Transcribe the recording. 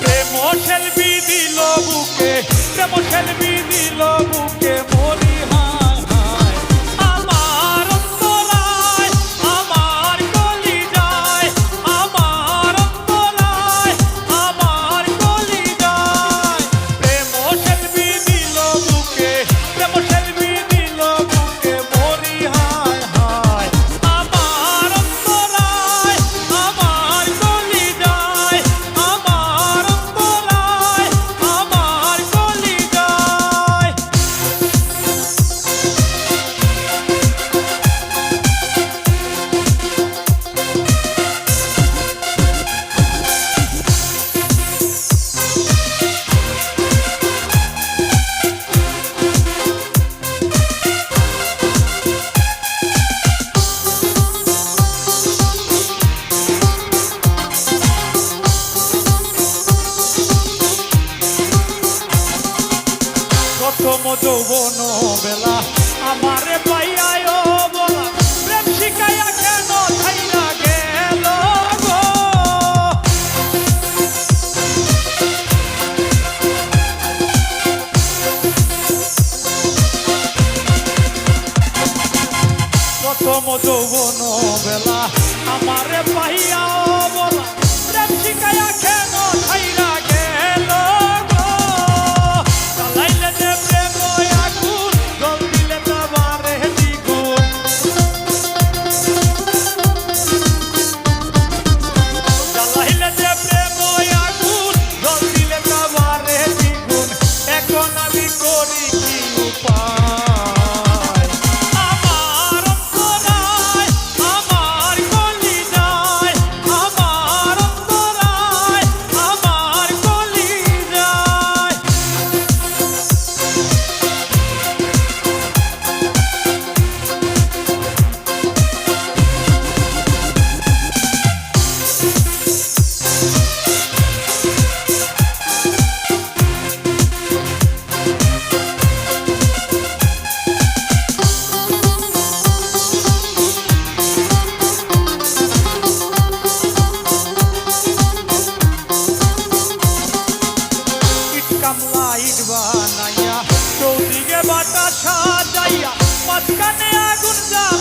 প্রেম সেলবি দিল বুকে প্রেম সেলবি দিল বুকে যৌবন বেলা। আমারে পাইয়ায় বলা। প্রেম শিখাইয়া কেন ছাইরা গেল প্রথম যৌবন বেলা কানে আগুন জ্বল